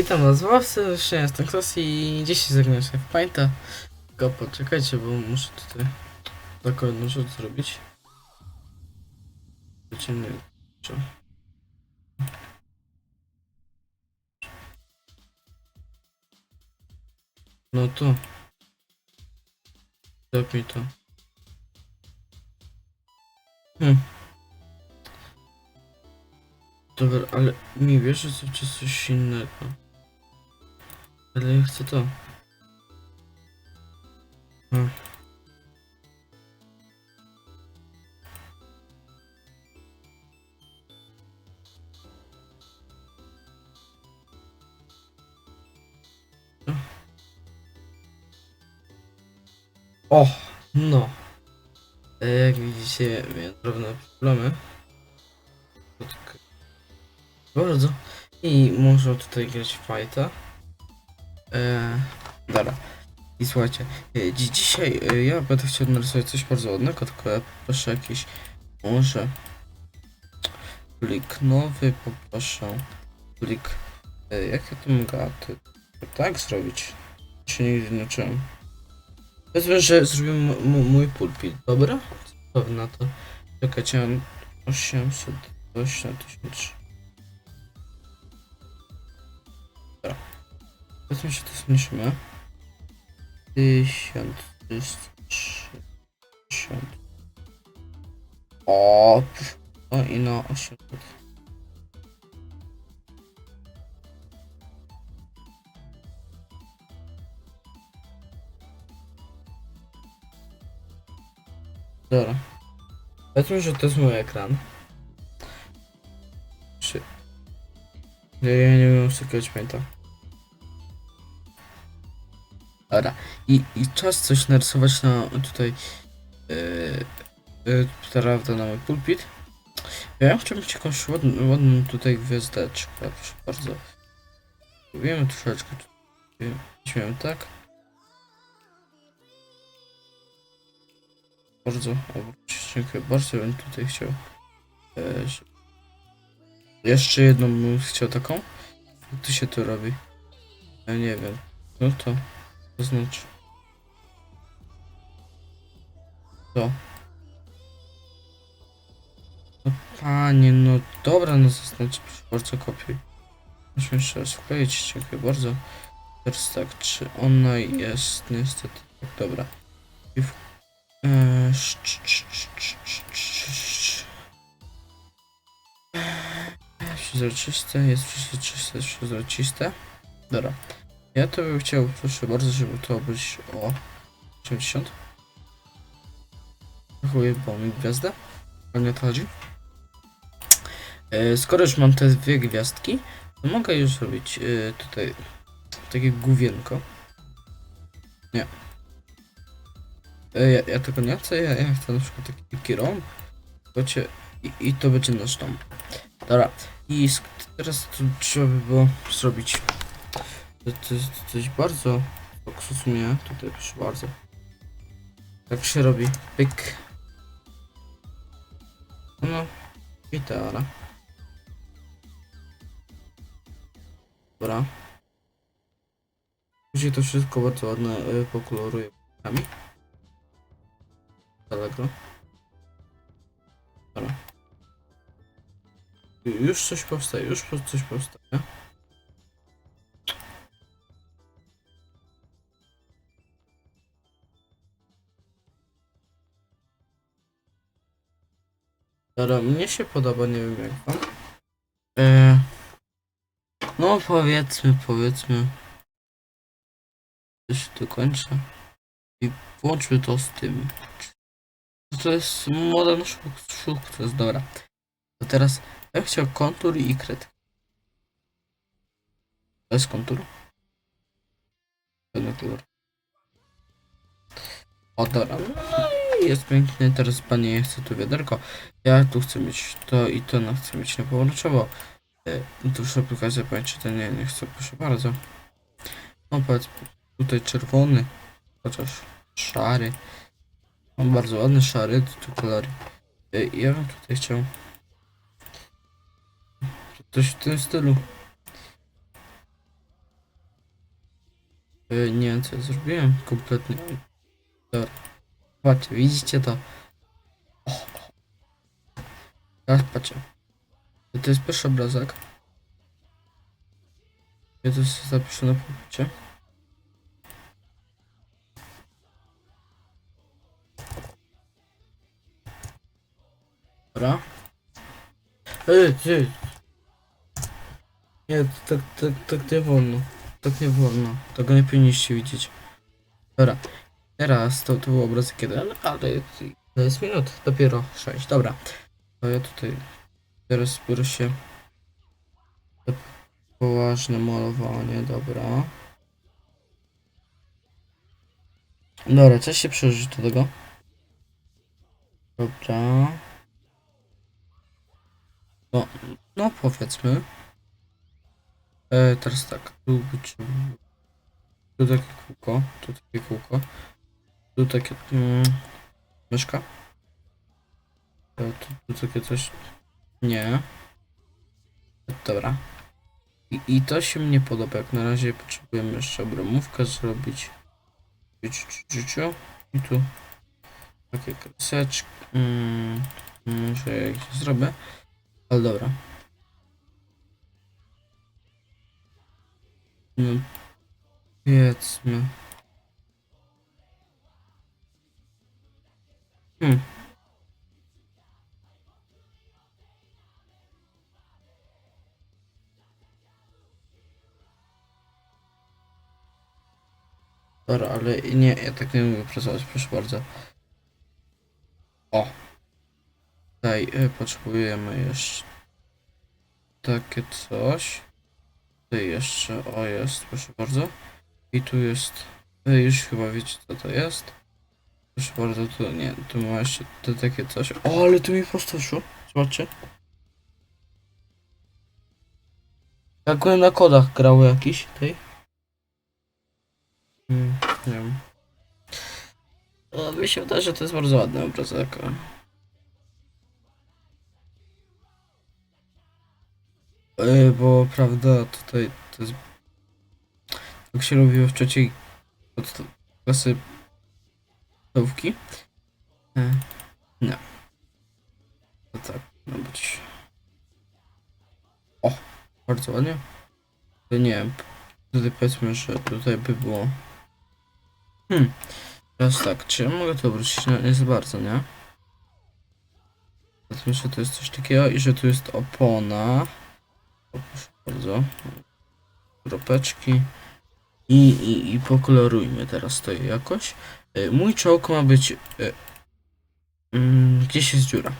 Witam was w ławce, jestem Klos i dzisiaj zagram się w Painta. Tylko poczekajcie, bo muszę tutaj jedną rzecz zrobić. Czy... No to. Zrób mi to. Hmm. Dobra, ale mi wiesz, że coś innego. Ale chcę to. Hmm. O, no. E, Jak widzicie, miałem drobne problemy. Bardzo. I muszę tutaj grać w Yy, dobra. I słuchajcie, yy, dzisiaj yy, ja będę chciał narysować coś bardzo ładnego, tylko ja poproszę jakiś może plik nowy, poproszę plik, yy, jakie to mogę tak zrobić? Się nigdy nie uczyłem. Powiedzmy, że zrobimy mój pulpit, dobra? Co na to? Czekajcie, 800, 8, 1000. Potem się to zmniejszymy. 1360. O i no, na 800. Dobra. Powiedzmy, że to jest mój ekran. Czy... Ja nie wiem, co kiedyś pamiętam. Dobra. I, I czas coś narysować na tutaj. Yy, yy, prawda, na pulpit. Ja chciałbym mieć jakąś ładną, ładną tutaj gwiazdeczkę. Proszę bardzo. Wiemy troszeczkę. Weźmiemy tak. Bardzo. Dziękuję bardzo. Bym tutaj chciał. Yy, jeszcze jedną bym chciał taką. Jak to się to robi? Ja nie wiem. No to. To znaczy. No panie, no dobra, no zaznacz, bardzo kopiuj. Musimy jeszcze raz wkleić, dziękuję bardzo. Teraz tak, czy ona jest niestety, tak, dobra. I w... Eee, Przezroczyste, jest przezroczyste, jest przezroczyste. Dobra. Ja to bym chciał, proszę bardzo, żeby to być o 80. Dziękuję, bo mi gwiazdę. O nie to chodzi. E, skoro już mam te dwie gwiazdki, to mogę już zrobić e, tutaj takie główienko. Nie. E, ja, ja tego nie chcę, ja, ja chcę na przykład taki, rąb. I, I to będzie nasz dom. Dobra. I teraz tu trzeba by było zrobić to, jest coś bardzo sumie tutaj proszę bardzo. Tak się robi. Pyk. No. Gitara. Dobra. Później to wszystko bardzo ładne y, pokoloruję kami. Allegro. Dobra. Ju- Już coś powstaje, już coś powstaje. Dobra, mnie się podoba, nie wiem jak wam. E, no powiedzmy, powiedzmy. To się tu. I włączmy to z tym. To jest modern szuk, szuk to jest dobra. To teraz ja chciał kontur i kred. To jest kontur. Pełny kolor. O dobra. No jest pięknie. Teraz panie ja chcę tu wiaderko. Ja tu chcę mieć to i to, no chcę mieć nepomarańczowo. E, tu już aplikacja pamięci to nie, nie chcę, proszę bardzo. No patrz, tutaj czerwony, chociaż szary. Mam bardzo ładny szary, tu kolory. E, ja bym tutaj chciał coś w tym stylu. Yy, nie wiem co ja zrobiłem kompletnie. Dobra. Patrzcie, widzicie to? Teraz patrzcie. To jest pierwszy obrazek. Ja to sobie zapiszę na pulpicie. Dobra. Ej, ty! Nie, tak, tak, tak nie wolno. Tak nie wolno. Tego nie powinniście widzieć. Dobra. Teraz to, to był obrazek jeden, ale to jest minut. Dopiero 6. Dobra. To ja tutaj teraz biorę się poważne malowanie. Dobra. Dobra, coś się przeżyć do tego. Dobra. No, no powiedzmy. E, teraz tak, tu być. Tu takie kółko, tu takie kółko. Tu takie. Mm, myszka. Tu, tu takie coś. Nie. Dobra. I, I to się mnie podoba. Jak na razie potrzebujemy jeszcze obramówkę zrobić. I tu takie kreseczki. Mm, muszę jakieś zrobię. Ale dobra. No, powiedzmy. Hmm. Dobra, ale nie, ja tak nie mogę pracować, proszę bardzo. O! Tutaj y, potrzebujemy jeszcze takie coś. Tutaj jeszcze, o jest, proszę bardzo. I tu jest, wy już chyba wiecie co to jest. Proszę bardzo, nie, tu ma jeszcze to takie coś. O, ale tu mi prosto wyszło. Zobaczcie. Jakbym na kodach grał jakiś tej. Hmm, nie wiem. No, mi się wydaje, że to jest bardzo ładny obrazek. Yy, bo prawda, tutaj to jest... Jak się robiło w trzeciej klasy podstawówki. E, nie. To tak, ma być. O, bardzo ładnie. To nie tutaj powiedzmy, że tutaj by było... Hmm, teraz tak, czy ja mogę to obrócić? No, nie za bardzo, nie? Powiedzmy, że to jest coś takiego i że tu jest opona. O, proszę bardzo. Kropeczki. I, i, I pokolorujmy teraz to jakoś. Y, Mój czołg ma być... y, mm, Gdzieś jest dziura.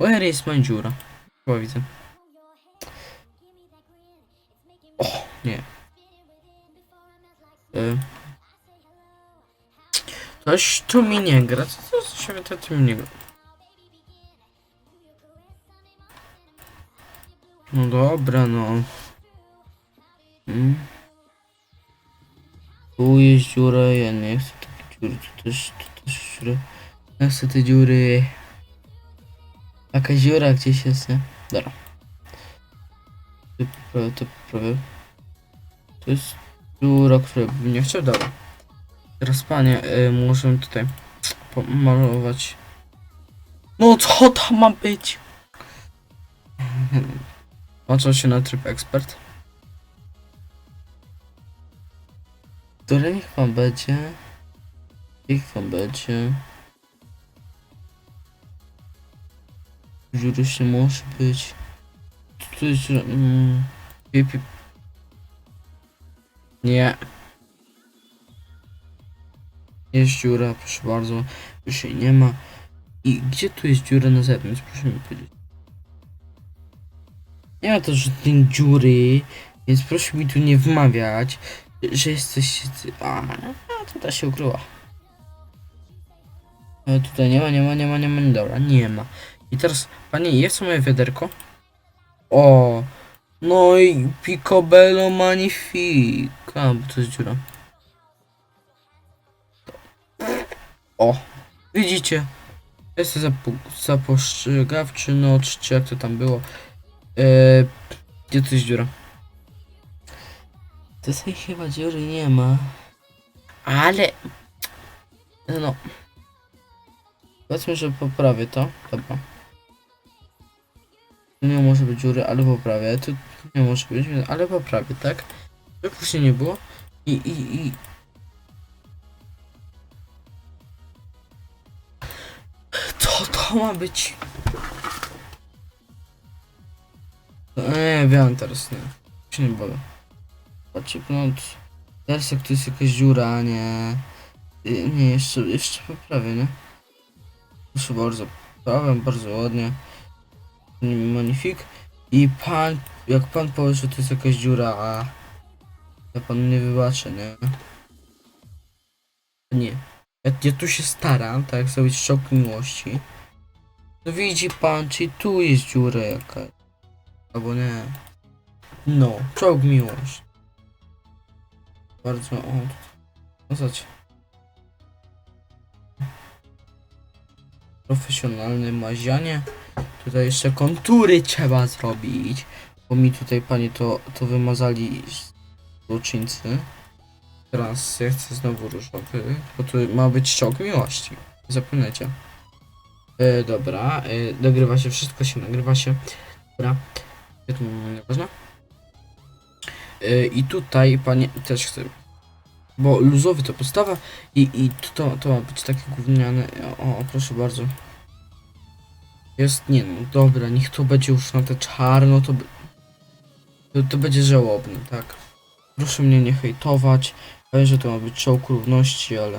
Where is my dziura? Chyba widzę. O, nie. Y, Coś tu mi nie gra. Co to się wyda, tu mi nie gra? No dobra, no. Mm. Dziura, ja nie chcę takiej dziury, tu też, tu też dziury. Ja chcę te dziury. Jaka dziura gdzieś jest, nie? Dobra. To poprawię, to poprawię. To jest dziura, która bym nie chciał, dobra. Teraz panie, y, muszę tutaj pomalować. No co tam ma być? Włączam się na tryb ekspert. Który niech wam będzie. Niech wam będzie. Dziury się może być. Dziura. Mm, pip. Nie. Jest dziura, proszę bardzo. Już jej nie ma. I gdzie tu jest dziura na zewnątrz? Proszę mi powiedzieć. Nie ma to żadnej dziury, więc proszę mi tu nie wmawiać, że jesteś... A, a tutaj się ukryła. E, tutaj nie ma, nie ma, nie ma, nie ma, dobra, nie ma. I teraz, panie, jest moje wiaderko? O, no i picobello magnifique. A, bo to jest dziura. O, widzicie? Jest zapo zapostrzegawczy noc, czy jak to tam było. Eee, gdzie to jest dziura? Tutaj chyba dziury nie ma. Ale... No. Powiedzmy, że poprawię to. Dobra. Tu nie może być dziury, ale poprawię. Tu nie może być, ale poprawię, tak? Żeby później nie było. I, i, i... To, to ma być... Nie wiem teraz, nie. Się nie boję. Patrzcie, no... Teraz jak tu jest jakaś dziura, nie... Y, Nie, jeszcze, jeszcze poprawię, nie? Proszę bardzo, poprawiam bardzo ładnie. Magnifik. I pan, jak pan powie, że to jest jakaś dziura, a ja panu nie wybaczę, nie? Nie. Ja, ja tu się staram, tak, zrobić szok miłości. No widzi pan, czy tu jest dziura jakaś. Albo nie. No, czołg miłość. Bardzo, o. Profesjonalne mazianie. Tutaj jeszcze kontury trzeba zrobić. Bo mi tutaj pani to, to wymazali złoczyńcy. Teraz ja chcę znowu różowy, bo tu ma być szok miłości. Zapomnijcie. E, dobra, e, nagrywa się, wszystko się nagrywa się. Dobra, mam nieważne. E, I tutaj pani też chcę. Bo luzowy to podstawa i, i to, to ma być takie gówniane. O, proszę bardzo. Jest, nie no, dobra, niech to będzie już na te czarno, to, to, to będzie żałobne, tak. Proszę mnie nie hejtować. Wiem, że to ma być czołg równości, ale...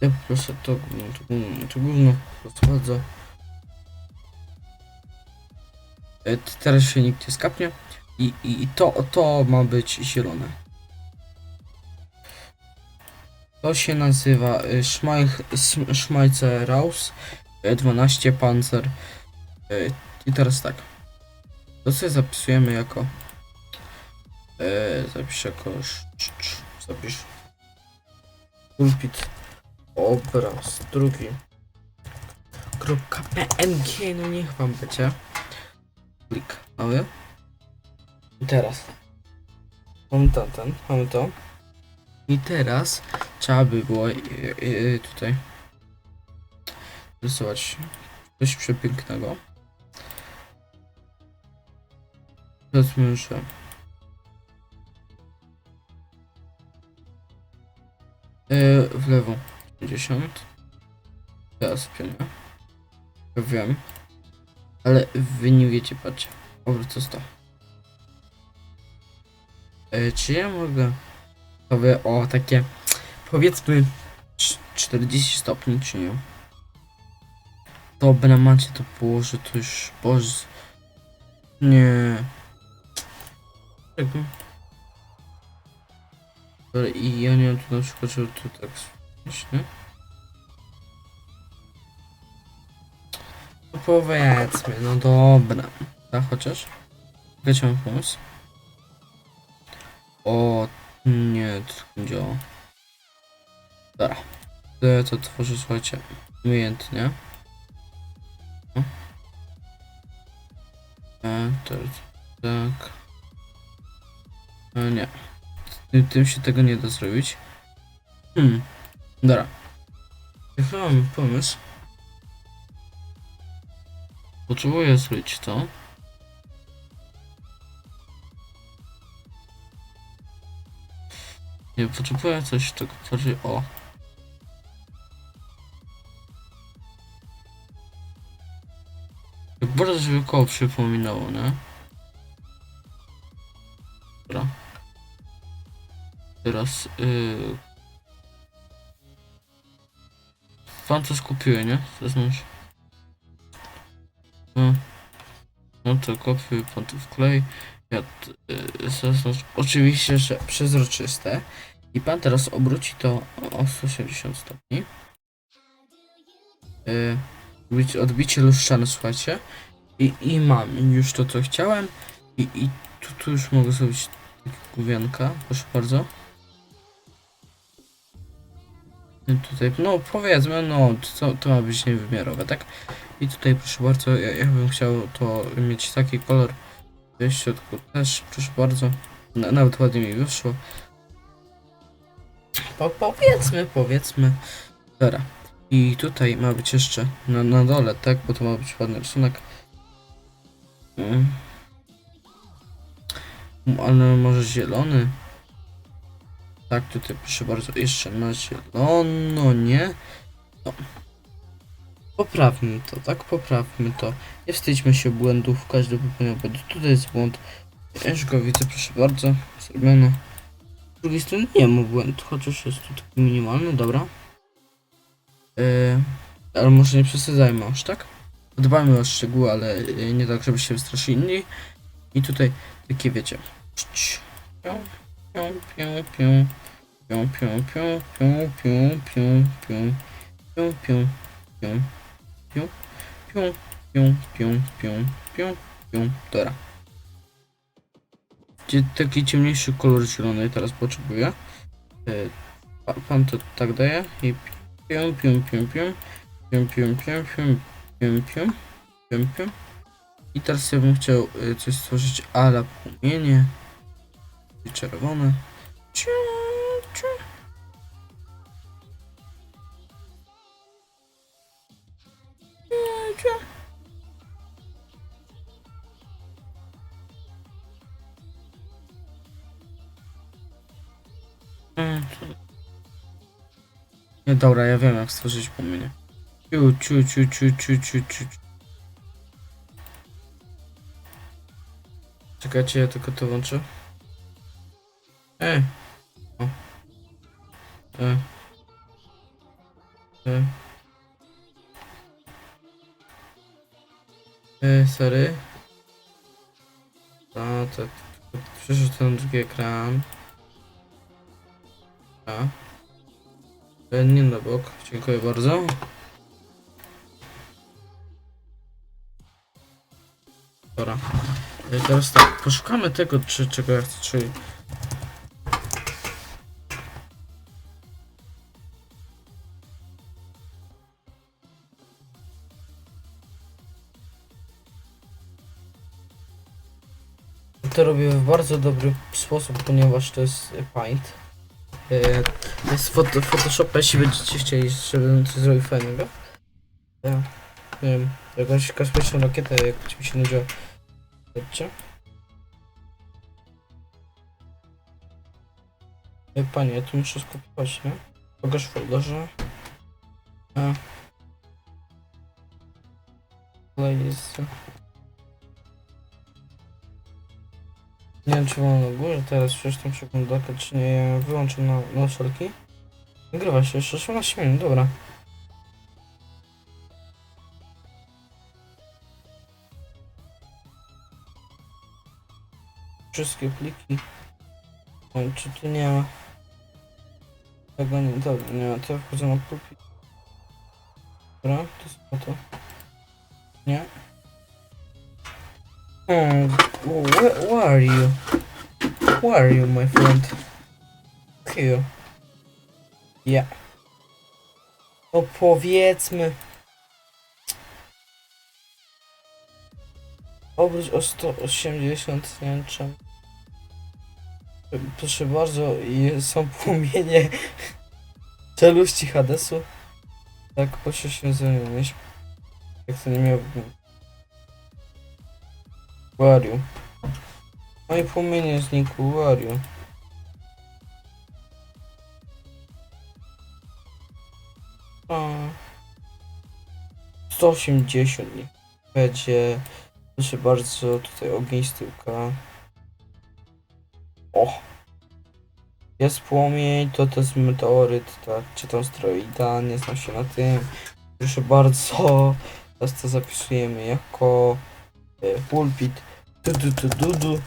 Ja po prostu to gówno, to gówno, to gówno, po prostu. E, Teraz się nikt nie skapnie. I, i to, to ma być zielone. To się nazywa Schmeizer Raus y, 12 Panzer. Y, I teraz tak. To sobie zapisujemy jako. Y, zapisz jako. sz- sz- sz- Zapisz. Pulpit. Obraz. Drugi. Kropka PNG. No niech wam będzie. Klik. Mamy. I teraz. Mamy ten, ten. Mamy to. I teraz trzeba by było y, y, tutaj rysować coś przepięknego. Powiedzmy, że y, w lewo 50 teraz pionię. Ja wiem. Ale wy nie wiecie, patrzcie. Obrót to 100. Y, czy ja mogę o takie powiedzmy cz- 40 stopni czy nie? Dobra macie to położę to już boże nie jakby Dobra i ja nie wiem tu na przykład żeby tu tak zmienić, nie? No powiedzmy, no dobra tak chociaż Jaki mam pomysł? O nie, to nie działa. Dobra. Ja to tworzę, słuchajcie, umiejętnie. O. E, to, tak. E, nie. Tym, tym się tego nie da zrobić. Hmm. Dobra. Chyba mam pomysł. Potrzebuję zrobić to. Nie, potrzebuję coś tak bardziej o. Jak Bardzo żeby koło przypominało, nie? Dobra. Teraz yy... Pan to skupiuje, nie? Zaznacz. No. No to kopiuj, pan to wklej. Zaznacz. Oczywiście, że przezroczyste. I pan teraz obróci to o 180 stopni. Yy, odbicie- lustrzane, słuchajcie. I, I mam już to, co chciałem. I, i tu, tu już mogę zrobić główianka. Proszę bardzo. I tutaj, no powiedzmy, no to, to ma być niewymiarowe, tak? I tutaj proszę bardzo, ja, ja bym chciał to mieć taki kolor W środku też, proszę bardzo. Na, nawet ładnie mi wyszło. Po, powiedzmy, powiedzmy. Dobra. I tutaj ma być jeszcze na, na dole, tak? Bo to ma być ładny rysunek. Mm. Mm, Ale może zielony? Tak, tutaj proszę bardzo, jeszcze na zielono, nie? No. Poprawmy to, tak? Poprawmy to. Nie wstydźmy się błędów, każdy popełnia błąd. Tutaj jest błąd. Ja już go widzę, proszę bardzo. Zrobiono. Z drugiej strony nie ma błędu, chociaż jest tu taki minimalny, dobra. Yy, ale może nie przesadzajmy aż, tak? Dbajmy o szczegóły, ale yy, nie tak, żeby się wystraszyli inni. I tutaj takie wiecie. Pią, pią, pią, pią. Pią, pią, pią, pią, pią, pią, pią. Pią, pią, pią. Pią, pią, pią, pią, pią, pią, pią. Dobra. Gdzie taki ciemniejszy kolor zielony teraz potrzebuję. Yy, pa, pan to tak daje i pią, pią, pią, pią. Pią, pią, pią, pią, pią, pią, pią, pią. I teraz ja bym chciał y, coś stworzyć ala płomienie. I czerwone. Ciu. Nie, dobra, ja wiem jak stworzyć płomienie. Ciu, ciu, ciu, ciu, ciu, ciu, ciu. Czekajcie, ja tylko to włączę. E. O. E. E. E, sorry. A, to, to przeszedł ten drugi ekran. A. nie na bok, dziękuję bardzo. Dobra. E, Teraz tak, poszukamy tego, czy, czego ja chcę, czyli... To robię w bardzo dobry sposób, ponieważ to jest e, Paint. E, To jest foto, Photoshop, jeśli będziecie chcieli, żebym coś zrobił fajnego. Ja, nie wiem, jakąś kosmiczną rakietę, jak ci mi się nudziło. Chodźcie. Ej, panie, ja tu muszę skopiować, nie? Pokaż w folderze. A. Kolej Nie wiem, czy mam na górze teraz przecież tą przeglądarkę, czy nie wyłączę na, na wszelki. Nagrywa się jeszcze 18 minut, dobra. Wszystkie pliki. Oj, czy tu nie ma? Tego nie, dobra, nie ma, to ja wchodzę na pulpit. Dobra, to jest to. Nie? Hmm, where, where are you? Where are you, my friend? Here. Yeah. No powiedzmy. Obróć o 180, nie wiem czemu. Proszę bardzo, są płomienie czeluści Hadesu. Tak, proszę się zamienić. Jak to nie miało Where are you? No i płomienie znikło, where? A. 180 niech będzie. Proszę bardzo, tutaj ogień z tyłka. O! Jest płomień, to to jest meteoryt, tak, czy tam steroida, nie znam się na tym. Proszę bardzo, teraz to zapisujemy jako e, pulpit. Du, du, du, du, du.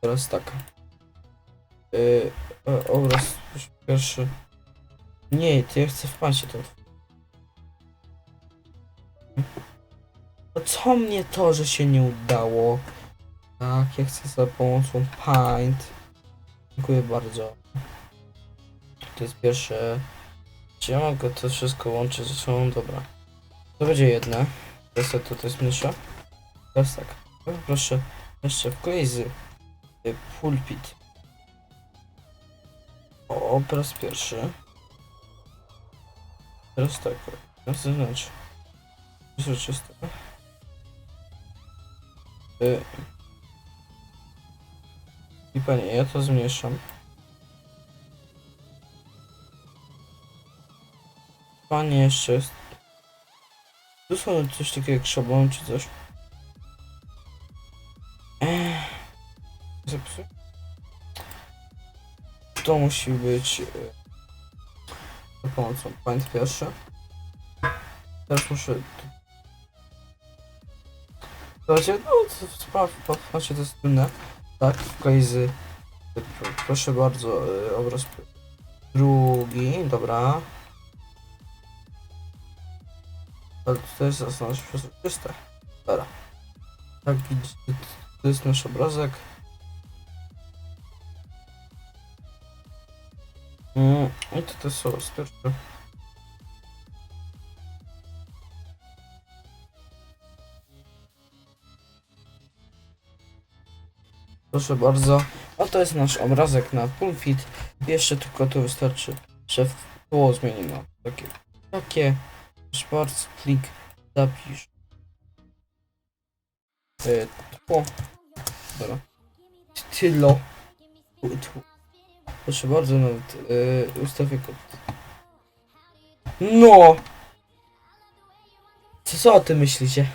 Teraz tak. E, e, obraz pierwszy. Nie, to ja chcę w pasie to. No co mnie to, że się nie udało? Tak, ja chcę za pomocą Paint. Dziękuję bardzo. To jest pierwsze. Czy ja mogę to wszystko łączyć ze sobą? Dobra. To będzie jedne. Teraz to, to jest mniejsza. Teraz tak. Proszę, jeszcze wklej z y, pulpit. O, po raz pierwszy. Teraz tak, na zewnątrz. Przezroczyste. Y. I panie, ja to zmniejszam. Panie, jeszcze jest. Tu są coś takiego jak szablon czy coś. To musi być. y, Za pomocą point pierwszy. Teraz muszę. Zobaczcie, no to patrzcie, to jest trudne. Tak, wklejzy. Proszę bardzo, y, obraz drugi, dobra. Ale tutaj jest zaznaczone przezroczyste. Dobra. Tak, to jest nasz obrazek. Mm, I to też są pierwsze. Proszę bardzo. Oto jest nasz obrazek na pulpit. Jeszcze tylko to wystarczy, że w tło zmienimy. Takie, takie. Bardzo, klik, zapisz. E, tło. Dobra. Tylo. Tu. Proszę bardzo, nawet e, ustawię kod. No! Co, co o tym myślicie?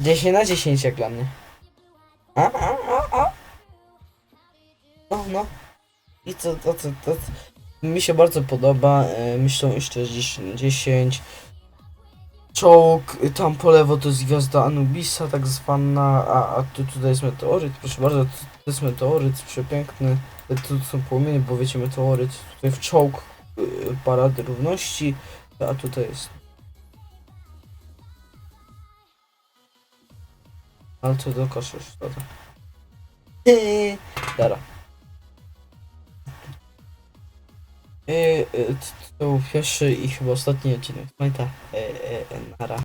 10 na 10 jak dla mnie. A, a, a, a. No, no. I co, to, co, to, mi się bardzo podoba. E, myślę jeszcze 10 na 10. Czołg, tam po lewo to jest gwiazda Anubisa tak zwana, a, a tu tutaj jest meteoryt, proszę bardzo, to, jest meteoryt przepiękny. Tu są płomienie, bo wiecie, meteoryt, tutaj w czołg y, parady równości, a tutaj jest... Ale to do kosza już, dobra. To był pierwszy i chyba ostatni odcinek. Pamiętaj, e, e, nara.